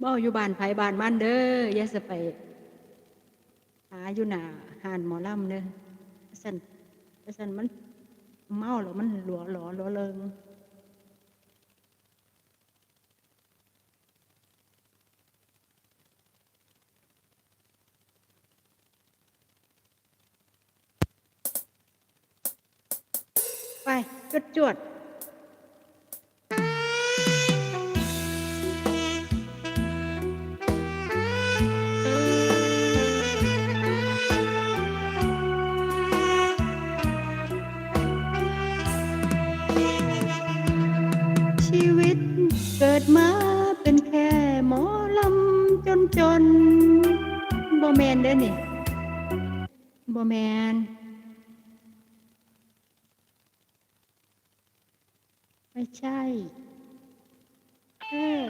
บ่เอาอยู่บ้านไผบ้านมันเด้ออย่าสไป หาอยู่หนาหานหมอลำเด้อสันสันมันเมาแล้วมันหลัวหลอหลัวเริงไปจวดจวด ดมาเป็นแค่หมอลำจนจนบ่แมนเด้อนี่บ่แมนไม่ใช่เออ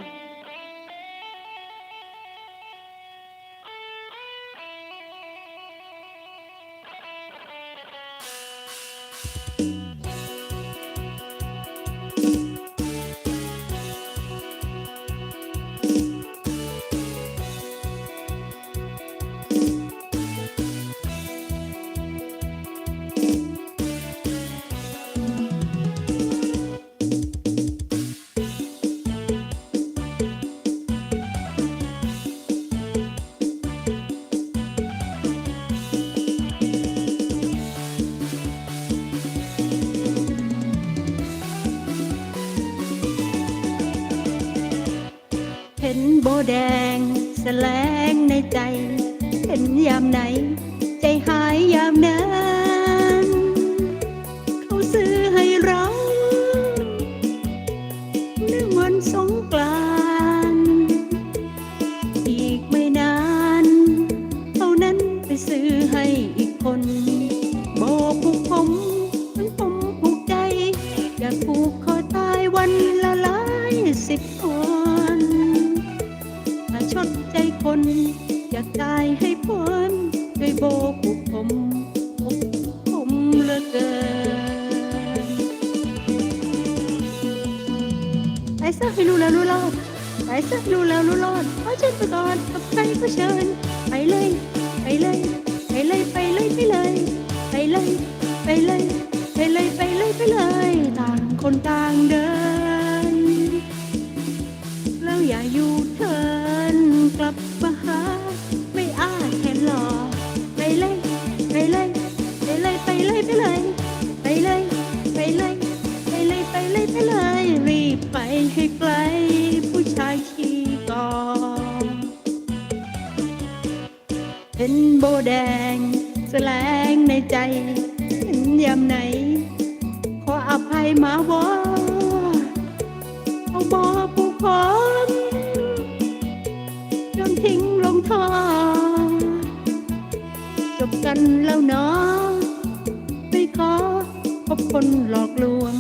ห็นโบแดงแสลงในใจ เห็นยามไหน ใจหายยามนั้นเขาซื้อให้เราเนื่องวันสงกรานอีกไม่นานเท่านั้นไปซื้อให้อีกคนโบผูกผมทั้งผมผูกใจ อยากผูกคอตายวันละหลายสิบคน อยากตายให้พ้นด้วยโบกุผมผมผมเหลือเกินไปซะให้รู้แล้วรู้รอดไปซะให้รู้แล้วรู้รอดเพราะฉันไปก่อนกับใครก็เชิญไปเลย ไปเลย ไปเลยไปเลยไปเลย ไปเลย ไปเลย ไปเลยไปเลยไปเลย ต่างคนต่างเดิน แล้วอย่าอยู่เทินกลับมาหา ให้ไกลผู้ชายขี้กอเห็นโบแดง แสลงในใจเห็นยามไหน ขออภัยมาว่าเอาบอผู้คนโยนทิ้งลงท่อจบกันแล้วเนาะไม่ขอพบคนหลอกลวง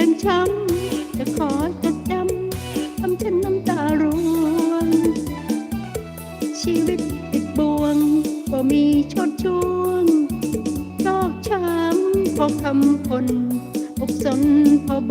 ห่งช้ำจะขอจดจำทำฉันน้ำตาร่วงชีวิตติดบ่วงก็มีชดช่วงชอกช้ำเพอคำคนอกสนเพอโบ